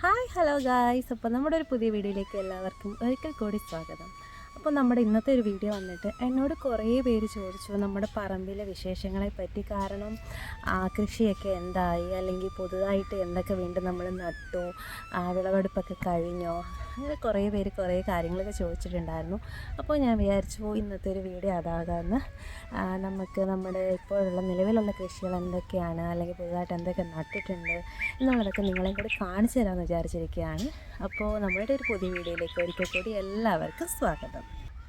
Hi hello guys. അപ്പോൾ നമ്മുടെ ഒരു പുതിയ വീഡിയോയിലേക്ക് എല്ലാവർക്കും ഒരിക്കൽ കൂടി സ്വാഗതം. അപ്പോൾ നമ്മുടെ ഇന്നത്തെ ഒരു വീഡിയോ വന്നിട്ട് എന്നോട് കുറേ പേര് ചോദിച്ചു നമ്മുടെ പറമ്പിലെ വിശേഷങ്ങളെ പറ്റി. കാരണം കൃഷിയൊക്കെ എന്തായി? അല്ലെങ്കിൽ പുതുതായിട്ട് എന്തൊക്കെ വീണ്ടും നമ്മൾ നട്ടു? വിളവെടുപ്പൊക്കെ കഴിഞ്ഞോ? അങ്ങനെ കുറേ പേര് കുറേ കാര്യങ്ങളൊക്കെ ചോദിച്ചിട്ടുണ്ടായിരുന്നു. അപ്പോൾ ഞാൻ വിചാരിച്ചു ഇന്നത്തെ ഒരു വീഡിയോ അതാകാമെന്ന് നമുക്ക് നമ്മുടെ ഇപ്പോഴുള്ള നിലവിലുള്ള കൃഷികൾ എന്തൊക്കെയാണ് അല്ലെങ്കിൽ പുതുതായിട്ട് എന്തൊക്കെ നട്ടിട്ടുണ്ട് എന്നുള്ളതൊക്കെ നിങ്ങളെ കൂടി കാണിച്ചു തരാമെന്ന് വിചാരിച്ചിരിക്കുകയാണ്. അപ്പോൾ നമ്മുടെ ഒരു പുതിയ വീഡിയോയിലേക്ക് ഒരിക്കൽ കൂടി എല്ലാവർക്കും സ്വാഗതം.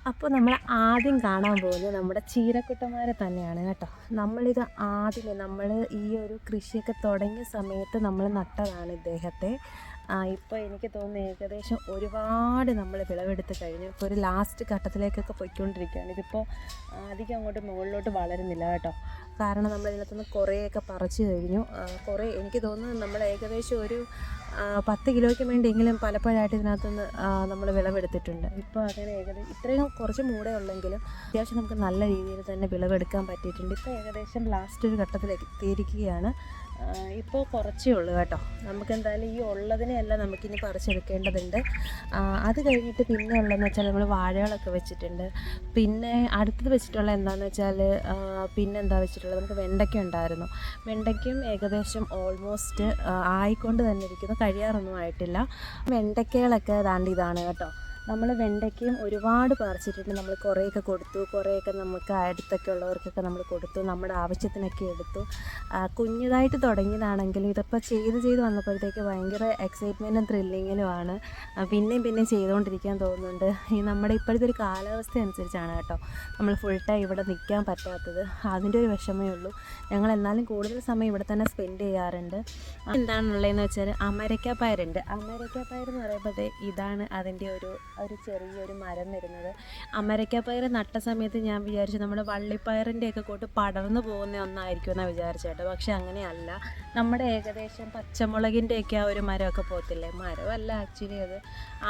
അപ്പോൾ നമ്മൾ ആദ്യം കാണാൻ പോകുന്നത് നമ്മുടെ ചീരക്കുട്ടന്മാരെ തന്നെയാണ് കേട്ടോ. നമ്മളിത് ആദ്യമേ നമ്മൾ ഈ ഒരു കൃഷിയൊക്കെ തുടങ്ങിയ സമയത്ത് നമ്മൾ നട്ടതാണ് ഇദ്ദേഹത്തെ. ഇപ്പോൾ എനിക്ക് തോന്നുന്നു ഏകദേശം ഒരുപാട് നമ്മൾ വിളവെടുത്ത് കഴിഞ്ഞു. ഇപ്പോൾ ഒരു ലാസ്റ്റ് ഘട്ടത്തിലേക്കൊക്കെ പോയിക്കൊണ്ടിരിക്കുകയാണ്. ഇതിപ്പോൾ അധികം അങ്ങോട്ട് മുകളിലോട്ട് വളരുന്നില്ല കേട്ടോ. കാരണം നമ്മൾ ഇതിനകത്തുനിന്ന് കുറേയൊക്കെ പറിച്ചു കഴിഞ്ഞു. കുറേ എനിക്ക് തോന്നുന്നു നമ്മൾ ഏകദേശം ഒരു പത്ത് കിലോയ്ക്ക് വേണ്ടിയെങ്കിലും പലപ്പോഴായിട്ട് ഇതിനകത്തുനിന്ന് നമ്മൾ വിളവെടുത്തിട്ടുണ്ട്. ഇപ്പോൾ അങ്ങനെ ഏകദേശം ഇത്രയും കുറച്ച് മൂടേ ഉള്ളെങ്കിലും അത്യാവശ്യം നമുക്ക് നല്ല രീതിയിൽ തന്നെ വിളവെടുക്കാൻ പറ്റിയിട്ടുണ്ട്. ഇപ്പോൾ ഏകദേശം ലാസ്റ്റ് ഒരു ഘട്ടത്തിലേക്ക് എത്തിയിരിക്കുകയാണ്. ഇപ്പോൾ കുറച്ചേ ഉള്ളൂ കേട്ടോ. നമുക്ക് എന്തായാലും ഈ ഉള്ളതിനെയല്ല നമുക്കിനി പറിച്ചെടുക്കേണ്ടതുണ്ട്. അത് കഴിഞ്ഞിട്ട് പിന്നെ ഉള്ളതെന്ന് വെച്ചാൽ നമ്മൾ വാഴകളൊക്കെ വെച്ചിട്ടുണ്ട്. പിന്നെ അടുത്തത് വെച്ചിട്ടുള്ള എന്താണെന്ന് വെച്ചാൽ പിന്നെ എന്താ വെച്ചിട്ടുള്ളത്? നമുക്ക് വെണ്ടയ്ക്ക ഉണ്ടായിരുന്നു. വെണ്ടയ്ക്കും ഏകദേശം ഓൾമോസ്റ്റ് ആയിക്കൊണ്ട് തന്നെ ഇരിക്കുന്നു. കഴിയാറൊന്നും ആയിട്ടില്ല. വെണ്ടയ്ക്കകളൊക്കെ ദാണ്ട് ഇതാണ് കേട്ടോ. നമ്മൾ വെണ്ടയ്ക്കയും ഒരുപാട് പറിച്ചിട്ടുണ്ട്. നമ്മൾ കുറേയൊക്കെ കൊടുത്തു. കുറേയൊക്കെ നമുക്ക് അടുത്തൊക്കെ ഉള്ളവർക്കൊക്കെ നമ്മൾ കൊടുത്തു. നമ്മുടെ ആവശ്യത്തിനൊക്കെ എടുത്തു. കുഞ്ഞതായിട്ട് തുടങ്ങിയതാണെങ്കിലും ഇതിപ്പോൾ ചെയ്ത് ചെയ്ത് വന്നപ്പോഴത്തേക്ക് ഭയങ്കര എക്സൈറ്റ്മെന്റും ത്രില്ലിങ്ങിലുമാണ് പിന്നെയും പിന്നെയും ചെയ്തുകൊണ്ടിരിക്കാൻ തോന്നുന്നുണ്ട്. ഈ നമ്മുടെ ഇപ്പോഴത്തെ ഒരു കാലാവസ്ഥ അനുസരിച്ചാണ് കേട്ടോ നമ്മൾ ഫുൾ ടൈം ഇവിടെ നിൽക്കാൻ പറ്റാത്തത്. അതിന്റെ ഒരു വിഷമേ ഉള്ളൂ. ഞങ്ങൾ എന്നാലും കൂടുതൽ സമയം ഇവിടെ തന്നെ സ്പെൻഡ് ചെയ്യാറുണ്ട്. എന്താണുള്ളതെന്ന് വെച്ചാൽ അമരക്ക പയറുണ്ട് അമരക്ക പയർ എന്ന് പറയുമ്പോൾ ഇതാണ് അതിന്റെ ഒരു ഒരു ചെറിയൊരു മരം വരുന്നത്. അമരക്ക പയർ നട്ട സമയത്ത് ഞാൻ വിചാരിച്ചു നമ്മുടെ വള്ളിപ്പയറിന്റെയൊക്കെ കൂട്ട് പടർന്നു പോകുന്ന ഒന്നായിരിക്കും എന്നാണ് വിചാരിച്ചേട്ടോ പക്ഷെ അങ്ങനെയല്ല. നമ്മുടെ ഏകദേശം പച്ചമുളകിന്റെയൊക്കെ ആ ഒരു മരമൊക്കെ പോകത്തില്ലേ മരമല്ല ആക്ച്വലി അത്.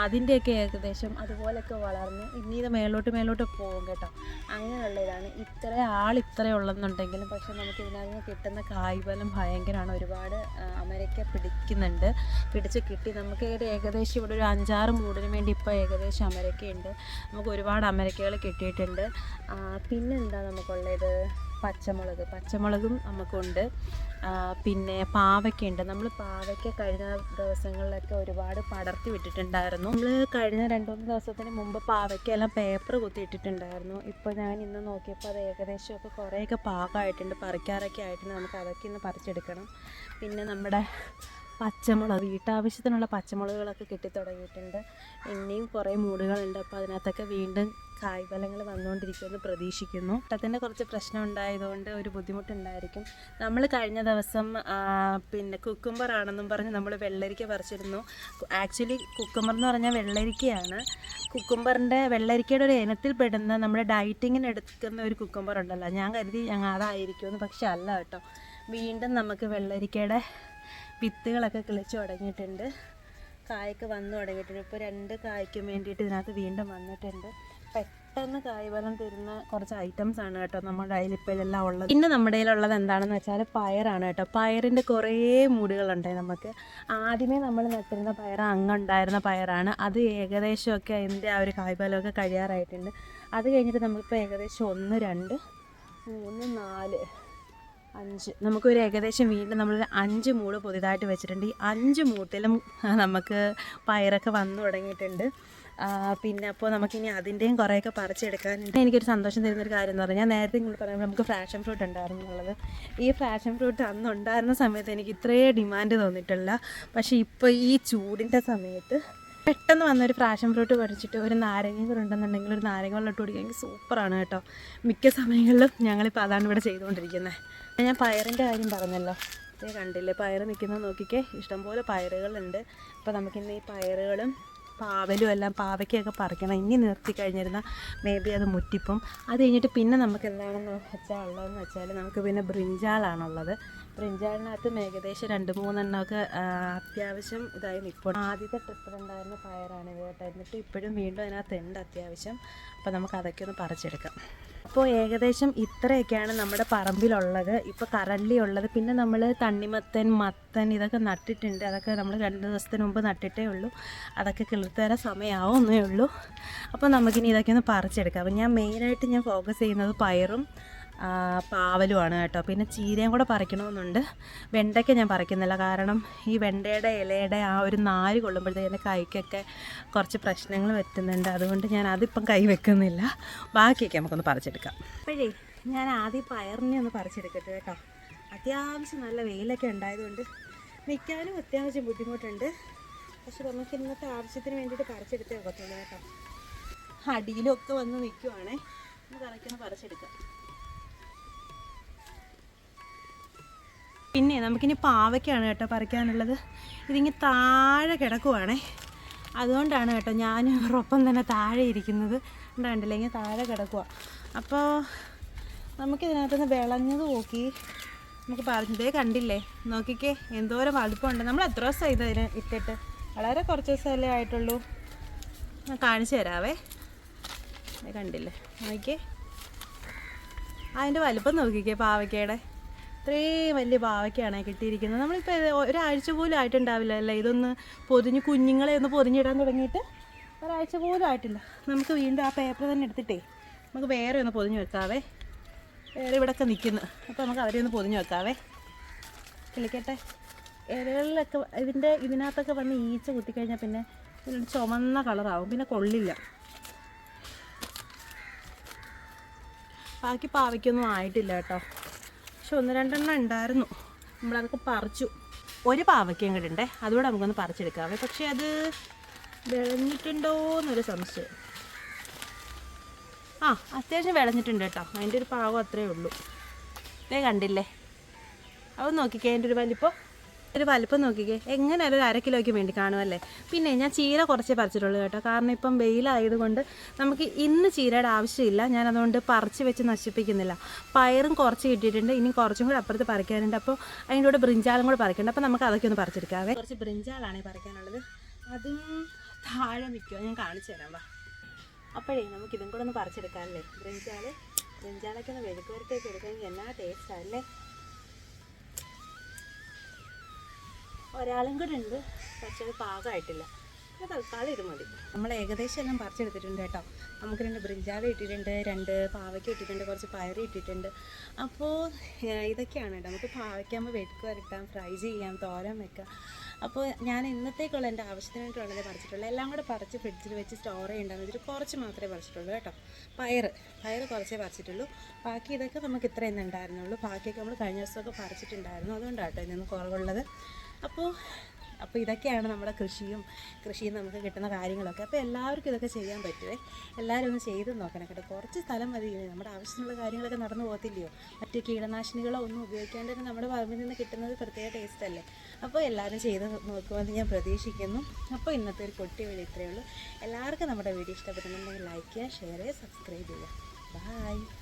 അതിന്റെയൊക്കെ ഏകദേശം അതുപോലെയൊക്കെ വളർന്ന് ഇനി ഇത് മേലോട്ട് മേലോട്ട് പോകും കേട്ടോ. അങ്ങനെയുള്ള ഇതാണ് ഇത്ര ആൾ ഇത്ര ഉള്ളെന്നുണ്ടെങ്കിലും പക്ഷെ നമുക്ക് ഇതിനകത്ത് നിന്ന് കിട്ടുന്ന കായ്ഫലം ഭയങ്കരമാണ്. ഒരുപാട് അമരയ്ക്ക പിടിക്കുന്നുണ്ട്. പിടിച്ച് കിട്ടി. നമുക്ക് ഏകദേശം ഇവിടെ ഒരു അഞ്ചാറ് മൂടിന് വേണ്ടി ഇപ്പോൾ ഏകദേശം അമരക്കയുണ്ട്. നമുക്ക് ഒരുപാട് അമരക്കകൾ കിട്ടിയിട്ടുണ്ട്. പിന്നെന്താ നമുക്കുള്ളത്? പച്ചമുളക്. പച്ചമുളകും നമുക്കുണ്ട്. പിന്നെ പാവയ്ക്കുണ്ട് നമ്മൾ പാവയ്ക്ക കഴിഞ്ഞ ദിവസങ്ങളിലൊക്കെ ഒരുപാട് പടർത്തി വിട്ടിട്ടുണ്ടായിരുന്നു. നമ്മൾ കഴിഞ്ഞ രണ്ട് മൂന്ന് ദിവസത്തിന് മുമ്പ് പാവയ്ക്ക എല്ലാം പേപ്പർ കുത്തിയിട്ടിട്ടുണ്ടായിരുന്നു. ഇപ്പോൾ ഞാൻ ഇന്ന് നോക്കിയപ്പോൾ അത് ഏകദേശമൊക്കെ കുറേയൊക്കെ പാകമായിട്ടുണ്ട്. പറിക്കാറൊക്കെ ആയിട്ടുണ്ട്. നമുക്ക് അതൊക്കെ ഇന്ന് പറിച്ചെടുക്കണം. പിന്നെ നമ്മുടെ പച്ചമുളക് വീട്ടാവശ്യത്തിനുള്ള പച്ചമുളകുകളൊക്കെ കിട്ടി തുടങ്ങിയിട്ടുണ്ട് ഇനിയും കുറേ മൂടുകളുണ്ട്. അപ്പോൾ അതിനകത്തൊക്കെ വീണ്ടും കായ്ഫലങ്ങൾ വന്നുകൊണ്ടിരിക്കുമെന്ന് പ്രതീക്ഷിക്കുന്നു. ട്ടത്തിന്റെ കുറച്ച് പ്രശ്നം ഉണ്ടായതുകൊണ്ട് ഒരു ബുദ്ധിമുട്ടുണ്ടായിരിക്കും. നമ്മൾ കഴിഞ്ഞ ദിവസം പിന്നെ കുക്കുംബർ ആണെന്നും പറഞ്ഞ് നമ്മൾ വെള്ളരിക്ക പറിച്ചിരുന്നു. ആക്ച്വലി കുക്കുംബർ എന്ന് പറഞ്ഞാൽ വെള്ളരിക്കയാണ്. കുക്കുംബറിന്റെ വെള്ളരിക്കയുടെ ഒരു ഇനത്തിൽ പെടുന്ന നമ്മുടെ ഡയറ്റിങ്ങിന് എടുക്കുന്ന ഒരു കുക്കുംബർ ഉണ്ടല്ലോ. ഞാൻ കരുതി ഞങ്ങൾ അതായിരിക്കുമെന്ന് പക്ഷെ അല്ല കേട്ടോ. വീണ്ടും നമുക്ക് വെള്ളരിക്കയുടെ വിത്തുകളൊക്കെ കിളിച്ചു തുടങ്ങിയിട്ടുണ്ട് കായൊക്കെ വന്നു തുടങ്ങിയിട്ടുണ്ട് ഇപ്പോൾ രണ്ട് കായ്ക്കും വേണ്ടിയിട്ട് ഇതിനകത്ത് വീണ്ടും വന്നിട്ടുണ്ട്. പെട്ടെന്ന് കായ്ഫലം തരുന്ന കുറച്ച് ഐറ്റംസ് ആണ് കേട്ടോ നമ്മുടെ കയ്യിൽ ഇപ്പോഴെല്ലാം ഉള്ളത്. ഇന്ന് നമ്മുടെ കയ്യിലുള്ളത് എന്താണെന്ന് വെച്ചാൽ പയറാണ് കേട്ടോ. പയറിന്റെ കുറേ മൂടുകളുണ്ടായി നമുക്ക്. ആദ്യമേ നമ്മൾ നട്ടിരുന്ന പയർ അങ്ങുണ്ടായിരുന്ന പയറാണ്. അത് ഏകദേശമൊക്കെ അതിന്റെ ആ ഒരു കായ്ഫലമൊക്കെ കഴിയാറായിട്ടുണ്ട്. അത് കഴിഞ്ഞിട്ട് നമുക്കിപ്പോൾ ഏകദേശം ഒന്ന് രണ്ട് മൂന്ന് നാല് അഞ്ച്. നമുക്കൊരു ഏകദേശം വീണ്ടും നമ്മളൊരു അഞ്ച് മൂട് പുതിയതായിട്ട് വെച്ചിട്ടുണ്ട്. ഈ അഞ്ച് മൂട്ടിലും നമുക്ക് പയറൊക്കെ വന്നു തുടങ്ങിയിട്ടുണ്ട്. പിന്നെ അപ്പോൾ നമുക്കിനി അതിന്റെയും കുറേയൊക്കെ പറിച്ചെടുക്കാനുണ്ട്. എനിക്കൊരു സന്തോഷം തരുന്നൊരു കാര്യം എന്ന് പറഞ്ഞാൽ നേരത്തെ നിങ്ങൾ പറയുമ്പോൾ നമുക്ക് ഫ്രാഷൻ ഫ്രൂട്ട് ഉണ്ടായിരുന്നു എന്നുള്ളത്. ഈ ഫ്രാഷൻ ഫ്രൂട്ട് അന്ന് ഉണ്ടായിരുന്ന സമയത്ത് എനിക്ക് ഇത്രയേ ഡിമാൻഡ് തോന്നിയിട്ടില്ല പക്ഷേ ഇപ്പോൾ ഈ ചൂടിന്റെ സമയത്ത് പെട്ടെന്ന് വന്നൊരു ഫ്രാഷൻ ഫ്രൂട്ട് പറിച്ചിട്ട് ഒരു നാരങ്ങ കൂടെ ഉണ്ടെന്നുണ്ടെങ്കിൽ ഒരു നാരങ്ങ വെള്ളം ഇട്ട് കുടിക്കുകയെങ്കിൽ സൂപ്പറാണ് കേട്ടോ. മിക്ക സമയങ്ങളിലും ഞങ്ങളിപ്പോൾ അതാണ് ഇവിടെ ചെയ്തുകൊണ്ടിരിക്കുന്നത്. ഞാൻ പയറിന്റെ കാര്യം പറഞ്ഞല്ലോ. ഇത് കണ്ടില്ലേ പയർ നിൽക്കുന്നത് നോക്കിക്കേ. ഇഷ്ടംപോലെ പയറുകളുണ്ട്. അപ്പോൾ നമുക്കിന്ന് ഈ പയറുകളും പാവലും എല്ലാം പാവയ്ക്കൊക്കെ പറിക്കണം. ഇനി നിർത്തി കഴിഞ്ഞിരുന്നാൽ മേ ബി അത് മുറ്റിപ്പം അത് കഴിഞ്ഞിട്ട് പിന്നെ നമുക്ക് എന്താണെന്ന് വെച്ചാൽ ഉള്ളതെന്ന് വെച്ചാൽ നമുക്ക് പിന്നെ ബ്രിഞ്ചാളാണുള്ളത് ബ്രിഞ്ചാളിനകത്തും ഏകദേശം രണ്ട് മൂന്നെണ്ണമൊക്കെ അത്യാവശ്യം ഇതായി നിൽക്കും ആദ്യത്തെ ട്രിപ്പിലുണ്ടായിരുന്ന പയറാണ് ഇത് കേട്ടോ. എന്നിട്ട് ഇപ്പോഴും വീണ്ടും അതിനകത്ത് ഉണ്ട് അത്യാവശ്യം. അപ്പോൾ നമുക്ക് അതൊക്കെ ഒന്ന് പറിച്ചെടുക്കാം. അപ്പോൾ ഏകദേശം ഇത്രയൊക്കെയാണ് നമ്മുടെ പറമ്പിലുള്ളത്. ഇപ്പോൾ കറണ്ടി ഉള്ളത് പിന്നെ നമ്മൾ തണ്ണിമത്തൻ മത്തൻ ഇതൊക്കെ നട്ടിട്ടുണ്ട്. അതൊക്കെ നമ്മൾ രണ്ട് ദിവസത്തിന് മുമ്പ് നട്ടിട്ടേ ഉള്ളൂ. അതൊക്കെ കിളിർത്ത് സമയമാവുന്നേ ഉള്ളൂ. അപ്പോൾ നമുക്കിനി ഇതൊക്കെ ഒന്ന് പറിച്ചെടുക്കാം. അപ്പോൾ ഞാൻ മെയിനായിട്ട് ഞാൻ ഫോക്കസ് ചെയ്യുന്നത് പയറും പാവലുമാണ് കേട്ടോ. പിന്നെ ചീരയും കൂടെ പറിക്കണമെന്നുണ്ട്. വെണ്ടയ്ക്ക ഞാൻ പറിക്കുന്നില്ല. കാരണം ഈ വെണ്ടയുടെ ഇലയുടെ ആ ഒരു നാര് കൊള്ളുമ്പോഴത്തേക്ക് കൈക്കൊക്കെ കുറച്ച് പ്രശ്നങ്ങൾ പറ്റുന്നുണ്ട് അതുകൊണ്ട് ഞാൻ അതിപ്പം കൈ വെക്കുന്നില്ല. ബാക്കിയൊക്കെ നമുക്കൊന്ന് പറിച്ചെടുക്കാം. അപ്പോഴേ ഞാൻ ആദ്യം പയറിനെ ഒന്ന് പറിച്ചെടുക്കട്ടെ കേട്ടോ. അത്യാവശ്യം നല്ല വെയിലൊക്കെ ഉണ്ടായതുകൊണ്ട് നിൽക്കാനും അത്യാവശ്യം ബുദ്ധിമുട്ടുണ്ട്. പക്ഷെ നമുക്ക് ഇന്നത്തെ ആവശ്യത്തിന് വേണ്ടിയിട്ട് പറിച്ചെടുത്തേ ഒക്കത്തുള്ളൂ കേട്ടോ. അടിയിലൊക്കെ വന്ന് നിൽക്കുവാണേ. നമുക്ക് അതൊക്കെ ഒന്ന് പറിച്ചെടുക്കാം. പിന്നെ നമുക്കിനി പാവയ്ക്കാണ് കേട്ടോ പറിക്കാനുള്ളത്. ഇതിങ്ങി താഴെ കിടക്കുവാണേ. അതുകൊണ്ടാണ് കേട്ടോ ഞാൻ ഒപ്പം തന്നെ താഴെ ഇരിക്കുന്നത്. കണ്ടില്ല ഇങ്ങനെ താഴെ കിടക്കുക അപ്പോൾ നമുക്കിതിനകത്തുനിന്ന് വിളഞ്ഞത് നോക്കി നമുക്ക് പറഞ്ഞതേ കണ്ടില്ലേ നോക്കിക്കേ എന്തോരം വലുപ്പമുണ്ട്. നമ്മൾ എത്ര ദിവസമായി ഇതിന് ഇട്ടിട്ട്? വളരെ കുറച്ച് ദിവസമല്ലേ ആയിട്ടുള്ളൂ. ഞാൻ കാണിച്ചു തരാവേ. കണ്ടില്ലേ നോക്കിക്കേ. അതിന്റെ വലുപ്പം നോക്കിക്കേ പാവയ്ക്കയുടെ. ഇത്രയും വലിയ പാവയ്ക്കാണ് കിട്ടിയിരിക്കുന്നത്. നമ്മളിപ്പോൾ ഒരാഴ്ച പോലും ആയിട്ടുണ്ടാവില്ല അല്ലേ? ഇതൊന്ന് പൊതിഞ്ഞ് കുഞ്ഞുങ്ങളെ ഒന്ന് പൊതിഞ്ഞിടാൻ തുടങ്ങിയിട്ട് ഒരാഴ്ച പോലും ആയിട്ടില്ല. നമുക്ക് വീണ്ടും ആ പേപ്പർ തന്നെ എടുത്തിട്ടേ നമുക്ക് വേറെ ഒന്ന് പൊതിഞ്ഞ് വെക്കാവേ. വേറെ ഇവിടെയൊക്കെ നിൽക്കുന്നു അപ്പോൾ നമുക്ക് അവരെ ഒന്ന് പൊതിഞ്ഞ് വെക്കാവേ. കിളിക്കട്ടെ. ഇലകളിലൊക്കെ ഇതിന്റെ ഇതിനകത്തൊക്കെ വന്ന് ഈച്ച കുത്തിക്കഴിഞ്ഞാൽ പിന്നെ ഇതിനൊരു ചുമന്ന കളറാവും. പിന്നെ കൊള്ളില്ല. ബാക്കി പാവയ്ക്കൊന്നും ആയിട്ടില്ല കേട്ടോ. പക്ഷെ ഒന്ന് രണ്ടെണ്ണം ഉണ്ടായിരുന്നു. നമ്മളതൊക്കെ പറിച്ചു. ഒരു പാവയ്ക്കയും കൂടെ ഉണ്ടേ? അതുകൂടെ നമുക്കൊന്ന് പറിച്ചെടുക്കാം. പക്ഷെ അത് വിളഞ്ഞിട്ടുണ്ടോ എന്നൊരു സംശയം. ആ അത്യാവശ്യം വിളഞ്ഞിട്ടുണ്ട് കേട്ടോ. അതിന്റെ ഒരു പാവം അത്രേ ഉള്ളൂ. ഇതേ കണ്ടില്ലേ? അത് നോക്കിക്കേ അതിന്റെ ഒരു വലിപ്പം. ഒരു വലുപ്പം നോക്കിക്കേ. എങ്ങനെ ഒരു അര കിലോയ്ക്ക് വേണ്ടി കാണുമല്ലേ പിന്നെ ഞാൻ ചീര കുറച്ചേ പറിച്ചിട്ടുള്ളൂ കേട്ടോ. കാരണം ഇപ്പം വെയിലായതുകൊണ്ട് നമുക്ക് ഇന്ന് ചീരയുടെ ആവശ്യമില്ല. ഞാൻ അതുകൊണ്ട് പറിച്ച് വെച്ച് നശിപ്പിക്കുന്നില്ല. പയറും കുറച്ച് കിട്ടിയിട്ടുണ്ട്. ഇനി കുറച്ചും കൂടി അപ്പുറത്ത് പറിക്കാനുണ്ട്. അപ്പോൾ അതിന്റെ കൂടെ ബ്രിഞ്ചാലും കൂടെ പറിക്കുന്നുണ്ട് അപ്പോൾ നമുക്ക് അതൊക്കെ ഒന്ന് പറിച്ചെടുക്കാവേ. കുറച്ച് ബ്രിഞ്ചാലാണ് പറിക്കാനുള്ളത്. അതും താഴെ നിൽക്കുമോ ഞാൻ കാണിച്ചു തരാം വാ. അപ്പോഴേ നമുക്ക് ഇതും കൂടെ ഒന്ന് പറിച്ചെടുക്കാമല്ലേ? ബ്രിഞ്ചാൽ ബ്രിഞ്ചാലൊക്കെ ഒന്ന് വെളുക്കുവരത്തേക്ക് എടുക്കാമെങ്കിൽ എന്നാ ടേസ്റ്റാണ് അല്ലേ? ഒരാളും കൂടെ ഉണ്ട് പക്ഷെ അത് പാകമായിട്ടില്ല. തൽക്കാലം ഇത് മതി. നമ്മൾ ഏകദേശം എല്ലാം പറിച്ചെടുത്തിട്ടുണ്ട് കേട്ടോ. നമുക്ക് രണ്ട് ബ്രിഞ്ചാല ഇട്ടിട്ടുണ്ട് രണ്ട് പാവയ്ക്ക ഇട്ടിട്ടുണ്ട് കുറച്ച് പയർ ഇട്ടിട്ടുണ്ട്. അപ്പോൾ ഇതൊക്കെയാണ് കേട്ടോ. നമുക്ക് പാവയ്ക്കാകുമ്പോൾ വെടുക്കുക വരട്ടാം ഫ്രൈ ചെയ്യാം തോരൻ വെക്കാം. അപ്പോൾ ഞാൻ ഇന്നത്തേക്കുള്ള എന്റെ ആവശ്യത്തിനായിട്ടുള്ളത് പറിച്ചിട്ടുള്ളൂ. എല്ലാം കൂടെ പറിച്ച് ഫ്രിഡ്ജിൽ വെച്ച് സ്റ്റോർ ചെയ്യേണ്ടതെന്ന് വെച്ചിട്ട് കുറച്ച് മാത്രമേ പറിച്ചിട്ടുള്ളൂ കേട്ടോ. പയർ പയർ കുറച്ചേ പറിച്ചിട്ടുള്ളൂ. ബാക്കി ഇതൊക്കെ നമുക്ക് ഇത്രയും ഉണ്ടായിരുന്നുള്ളൂ. ബാക്കിയൊക്കെ നമ്മൾ കഴിഞ്ഞ ദിവസമൊക്കെ പറിച്ചിട്ടുണ്ടായിരുന്നു. അതുകൊണ്ടാണ് കേട്ടോ ഇതിന് കുറവുള്ളത്. അപ്പോൾ അപ്പോൾ ഇതൊക്കെയാണ് നമ്മുടെ കൃഷിയും നിന്ന് നമുക്ക് കിട്ടുന്ന കാര്യങ്ങളൊക്കെ. അപ്പോൾ എല്ലാവർക്കും ഇതൊക്കെ ചെയ്യാൻ പറ്റുമേ എല്ലാവരും ഒന്ന് ചെയ്ത് നോക്കണം കേട്ടോ. കുറച്ച് സ്ഥലം മതി. നമ്മുടെ ആവശ്യമുള്ള കാര്യങ്ങളൊക്കെ നടന്നു പോകത്തില്ലയോ? മറ്റു കീടനാശിനികളോ ഒന്നും ഉപയോഗിക്കാണ്ട് തന്നെ നമ്മുടെ പറമ്പിൽ നിന്ന് കിട്ടുന്നത് പ്രത്യേക ടേസ്റ്റ് അല്ലേ? അപ്പോൾ എല്ലാവരും ചെയ്ത് നോക്കുമെന്ന് ഞാൻ പ്രതീക്ഷിക്കുന്നു. അപ്പോൾ ഇന്നത്തെ ഒരു കൊട്ടി വീഡിയോ ഇത്രയേ ഉള്ളൂ. എല്ലാവർക്കും നമ്മുടെ വീഡിയോ ഇഷ്ടപ്പെടുന്നുണ്ടെങ്കിൽ ലൈക്ക് ചെയ്യുക ഷെയർ ചെയ്യുക സബ്സ്ക്രൈബ് ചെയ്യുക. ബൈ